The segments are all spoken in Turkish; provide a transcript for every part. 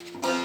you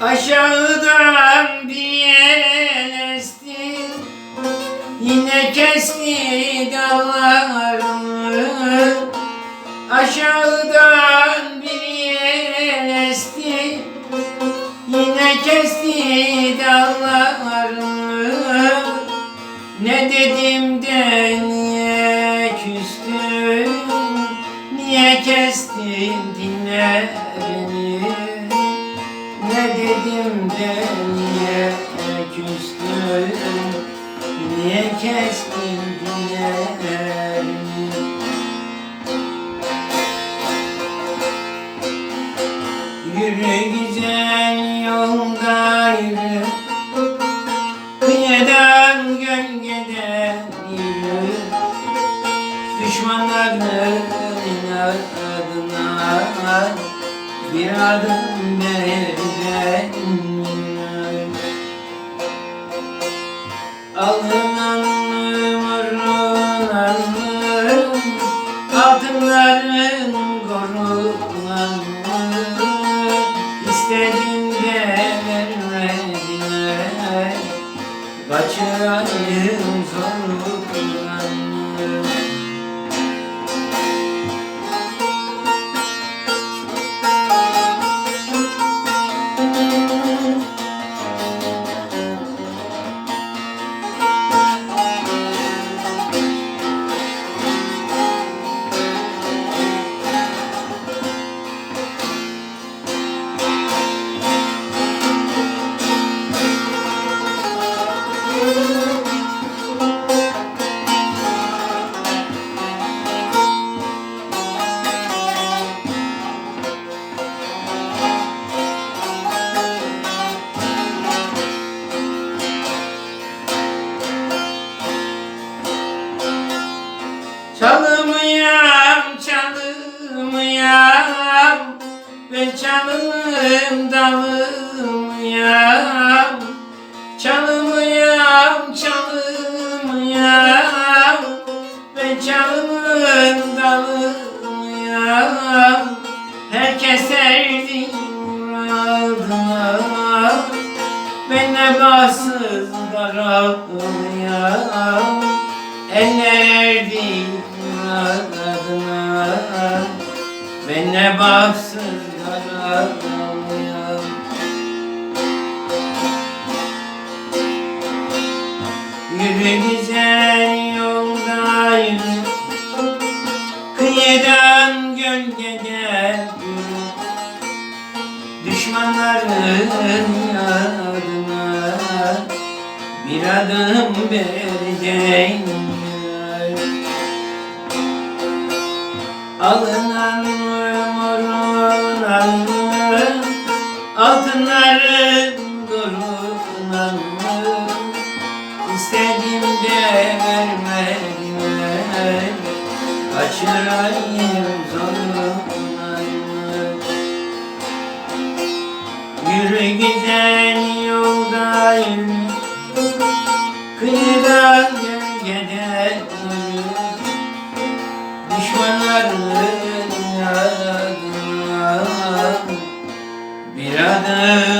Aşağıdan bir yel esti Yine kesti dallarımı Aşağıdan bir yel esti Yine kesti dallarımı Ne dedim de niye küstün Niye kestin kestin dinlerimi Yürü güzel yolda yürü Kıyıdan gölgeden yürü. Düşmanların adına bir adım geriden Altınların korulanım İstedim de vermediler Kaçırayım zorluklanım Ben çalım dalımıyam Çalımıyam, çalımıyam Ben çalımın dalımıyam Herkes erdi muradına Ben ne bahtsız daralıyam Eller erdi Ben ne bahtsız daralıyam Yürü güzel yolda yürü Kıyıdan gölgede Düşmanların adına Bir adım yürü Alınan Korunan İstedim de vermediler. Kaçırayım zorundan Yürü güzel yolda yürü Kıyıdan gölgede Düşmanların adına Bir adım